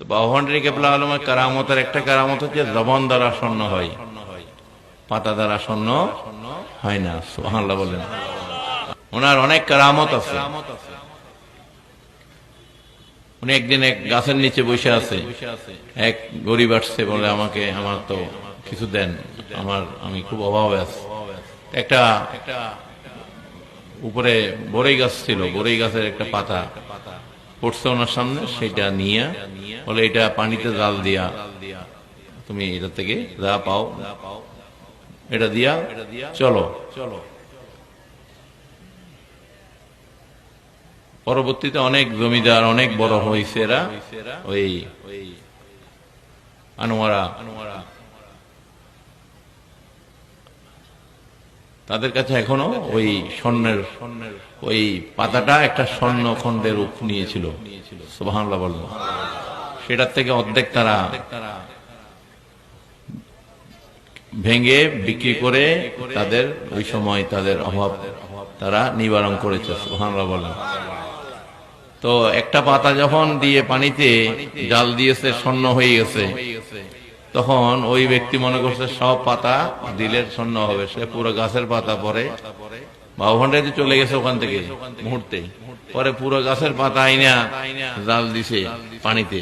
তো বাহনটি কেবলা কারামতের একটা কারামত হচ্ছে দ্বারা স্বর্ণ হয়। পাতা দ্বারা স্বর্ণ হয় না বলেন। ওনার অনেক কারামত আছে। উনি একদিন এক গাছের নিচে বসে আছে। এক গরিব আসছে বলে আমাকে, আমার তো কিছু দেন, আমার, আমি খুব অভাবে আছি। একটা উপরে বড়ই গাছ ছিল, বড়ই গাছের একটা পাতা। পড়ছে ওনার সামনে, সেটা নিয়ে, বলে এটা পানিতে জাল দিয়া। তুমি এটা থেকে যা পাও, এটা দিয়া, চলো। চলো পরবর্তীতে অনেক জমিদার, অনেক বড় হয়েছে এরা, ওই আনোয়ারা। তাদের কাছে এখনও ওই স্বর্ণের, ওই পাতাটা একটা স্বর্ণ খণ্ডের রূপ নিয়েছিল। সুবহানাল্লাহ বলল সেটার থেকে অর্ধেক তারা ভেঙে বিক্রি করে তাদের ওই সময় তাদের অভাব তারা নিবারণ করেছে, সুবহানাল্লাহ বলেন তো একটা পাতা যখন দিয়ে পানিতে জাল দিয়েছে, স্বর্ণ হয়ে গেছে তখন ওই ব্যক্তি মনে করছে, সব পাতা দিলের শূন্য হবে, সে পুরো গাছের পাতা পরে বাবুভান্ডারে চলে গেছে ওখান থেকে, মুহূর্তে। পরে পুরো গাছের পাতা আইনা জাল দিছে পানিতে।